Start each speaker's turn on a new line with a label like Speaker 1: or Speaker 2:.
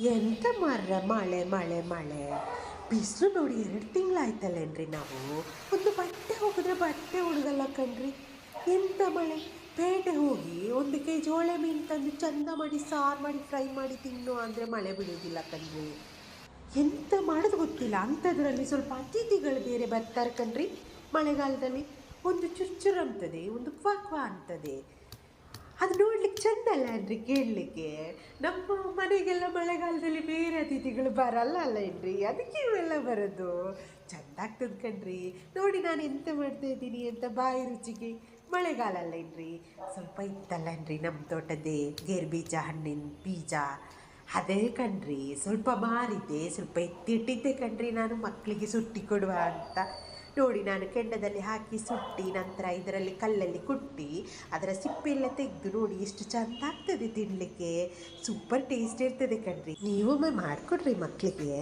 Speaker 1: ಎಂತ ಮಾರ್ರ, ಮಳೆ ಮಳೆ ಮಳೆ. ಬಿಸಿಲು ನೋಡಿ ಎರಡು ತಿಂಗಳಾಯ್ತಲ್ಲೇನ್ರಿ ನಾವು? ಒಂದು ಬಟ್ಟೆ ಹೋಗಿದ್ರೆ ಬಟ್ಟೆ ಹುಡುಗಲ್ಲ ಕಣ್ರಿ. ಎಂತ ಮಳೆ? ಪೇಟೆ ಹೋಗಿ ಒಂದು ಕೆ ಜಿ ಹೋಳೆ ಮೀನು ತಂದು ಚಂದ ಮಾಡಿ, ಸಾರು ಮಾಡಿ, ಫ್ರೈ ಮಾಡಿ ತಿನ್ನು ಅಂದರೆ ಮಳೆ ಬಿಡೋದಿಲ್ಲ ಕಣ್ರಿ. ಎಂತ ಮಾಡೋದು ಗೊತ್ತಿಲ್ಲ. ಅಂಥದ್ರಲ್ಲಿ ಸ್ವಲ್ಪ ಅತಿಥಿಗಳು ಬೇರೆ ಬರ್ತಾರೆ ಕಣ್ರಿ. ಮಳೆಗಾಲದಲ್ಲಿ ಒಂದು ಚುರ್ಚುರು ಅಂತದೆ ಒಂದು ಕ್ವಾ ಕ್ವಾ ಅಂತದೆ. ಅದು ನೋಡ್ಲಿಕ್ಕೆ ಚೆಂದ ಅಲ್ಲ ಏನ್ರಿ ಕೇಳಲಿಕ್ಕೆ? ನಮ್ಮ ಮನೆಗೆಲ್ಲ ಮಳೆಗಾಲದಲ್ಲಿ ಬೇರೆ ಅತಿಥಿಗಳು ಬರಲ್ಲ ಅಲ್ಲ ಏನ್ರಿ? ಅದಕ್ಕೆ ಇವೆಲ್ಲ ಬರೋದು. ಚೆಂದ ಆಗ್ತದೆ ಕಣ್ರಿ. ನೋಡಿ ನಾನು ಎಂತ ಮಾಡ್ತಾ ಇದ್ದೀನಿ ಅಂತ ಬಾಯಿ ರುಚಿಗೆ. ಮಳೆಗಾಲ ಅಲ್ಲ ಏನ್ರಿ? ಸ್ವಲ್ಪ ಇತ್ತಲ್ಲ ಏನ್ರಿ ನಮ್ಮ ತೋಟದೇ ಗೇರು ಬೀಜ ಹಣ್ಣಿನ ಬೀಜ. ಅದೇ ಕಣ್ರಿ. ಸ್ವಲ್ಪ ಮಾರಿದ್ದೆ. ಸ್ವಲ್ಪ ಎತ್ತಿಟ್ಟಿದ್ದೆ ಕಣ್ರಿ ನಾನು ಮಕ್ಕಳಿಗೆ ಸುಟ್ಟಿ ಕೊಡುವ ಅಂತ. ನೋಡಿ ನಾನು ಕೆಂಡದಲ್ಲಿ ಹಾಕಿ ಸುಟ್ಟಿ, ನಂತರ ಇದರಲ್ಲಿ ಕಲ್ಲಲ್ಲಿ ಕುಟ್ಟಿ, ಅದರ ಸಿಪ್ಪೆಲ್ಲ ತೆಗೆದು ನೋಡಿ ಎಷ್ಟು ಚಂದ ಆಗ್ತದೆ ತಿನ್ನಲಿಕ್ಕೆ ಸೂಪರ್ ಟೇಸ್ಟ್ ಇರ್ತದೆ ಕಣ್ರಿ. ನೀವೊಮ್ಮೆ ಮಾಡಿಕೊಡ್ರಿ ಮಕ್ಕಳಿಗೆ